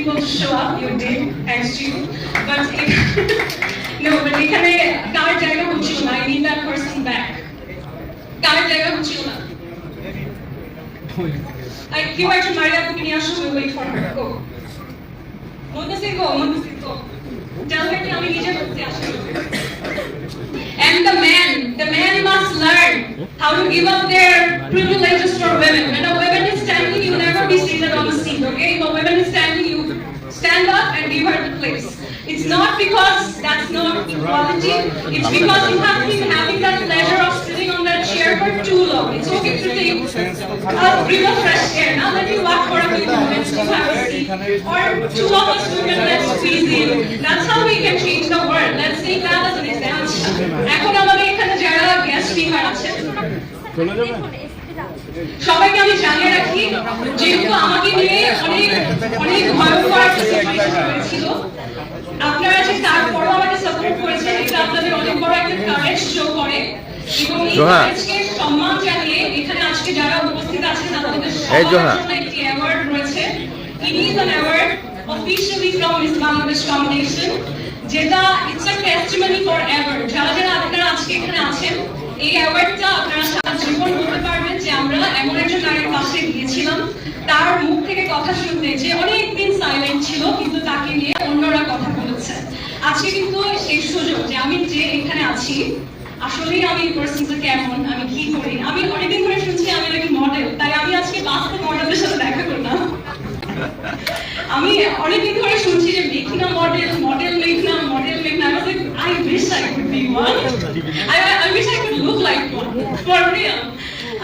people to show up. You did, thanks to you. But no, but এখানে কার জায়গা হচ্ছিল না. I need that person back. কার জায়গা হচ্ছিল না. I কেউ একজন মারিয়া আপুকে নিয়ে আসো, we'll wait for her. Go. Muntasir go, Muntasir go. Tell her কি আমি নিজে করতে আসি. And the men, the men must learn how to give up their privileges for women. When a woman up and give her the place. It's not because that's not equality, it's because you have been having that pleasure of sitting on that chair for too long. It's okay to take a breath of fresh air. Now that you walk for a few moments to have a seat, or two of us women, let's squeeze in. That's how we can change the world. Let's take that as an example. এখন আমাদের এখানে যারা guest speaker আছেন সবাইকে আমি জানিয়ে রাখি যেহেতু আমাকে নিয়ে অনেক অনেক ভয়ঙ্কর একটা সিচুয়েশন হয়েছিল আপনারা যে তারপরও আমাকে সাপোর্ট করেছেন এটা আপনাদের অনেক বড় একটা কারেজ শো করে। এবং এই কারেজকে সম্মান জানিয়ে এখানে আজকে যারা উপস্থিত আছেন আপনাদের সবার। জন্য একটি অ্যাওয়ার্ড রয়েছে। It is an award officially from Miss Bangladesh foundation যেটা it's a testimony for ever যারা যারা আপনারা আজকে এখানে আছেন এই অ্যাওয়ার্ডটা আপনারা সারা জীবন বলতে পারবেন যে আমরা এমন একজন নারীর পাশে গিয়েছিলাম। তার মুখ থেকে কথা শুনতে যে অনেক নিয়ে অন্যরা কথা বলেছে আজকে কিন্তু সেই সুযোগ যে আমি যে এখানে আছি আসলেই আমি পার্সনটা কেমন আমি কি করি? আমি অনেকদিন ধরে শুনছি আমি নাকি মডেল তাই আমি আজকে বাস্তব মডেলের সাথে দেখা করলাম। আমি অনেকদিন ধরে শুনছি যে মেঘনা মডেল মডেল মেঘনা মডেল মেঘনা। I was like I wish I could be one. I, I wish I could look like one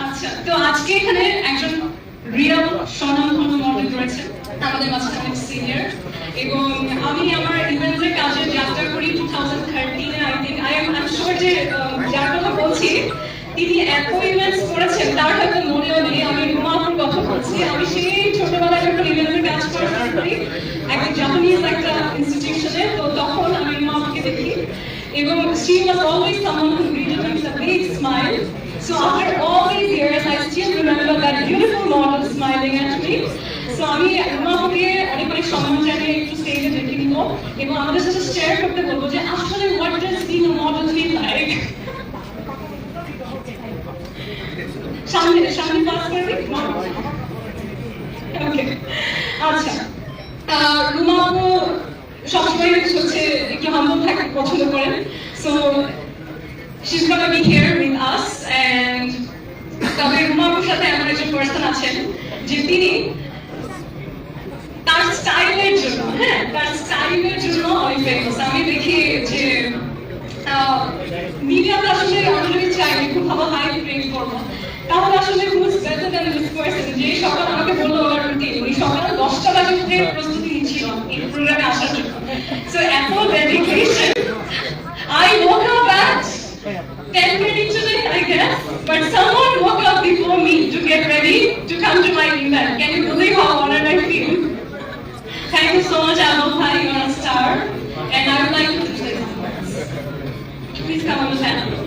আচ্ছা তো আজকে এখানে একজন রিয়াল স্বনামধন্য মডেল রয়েছে। আমাদের মাঝখানে অনেক সিনিয়র এবং আমি আমার ইভেন্টের কাজে যাত্রা করি two thousand থার্টিনে I think I am I sure যে যার কথা বলছি, তিনি এত ইভেন্টস করেছেন, তার হয়তো মনেও নেই। আমি রুমাপুর কথা বলছি। আমি সেই ছোটবেলায় যখন ইভেন্টের কাজ করা করি একটা জাপানিজ একটা ইনস্টিটিউশনে তো তখন আমি রুমাপুরকে দেখি। এবং she was always someone who greeted me with a big smile so, after so আমি রুমাপুরকে অনেক অনেক সম্মান জানিয়ে একটু স্টেজে ডেকে নিব এবং আমাদের সাথে শেয়ার করতে বলব যে আসলে what does being a model feel like? সামনে সামনে পাস করবি? ওকে আচ্ছা। রুমা সবসময় হচ্ছে একটু হাম্বল থাকতে পছন্দ করেন। So she's gonna be here with us and তবে রুমা সাথে এমন একজন পার্সন আছেন যে তিনি স্টাইলের জন্য হ্যাঁ তার স্টাইলের জন্য অনেক ফেমাস আমি দেখি যে মিডিয়াতে আসলে আমি যদি চাই আমি খুব ভালো হাই ট্রেন করবো তাহলে আসলে who's better than this person যে সকাল আমাকে বললো ওনার রুটিন উনি সকাল দশটা বাজে উঠে প্রস্তুতি নিচ্ছিল এই প্রোগ্রামে আসার জন্য সো এত dedication I woke up at 10:30 today, I guess, but someone woke up before me to get ready to come to my event. Can you believe how honored I feel? Much, Bhai, you're a star, and I would like to some words. Please come on the panel.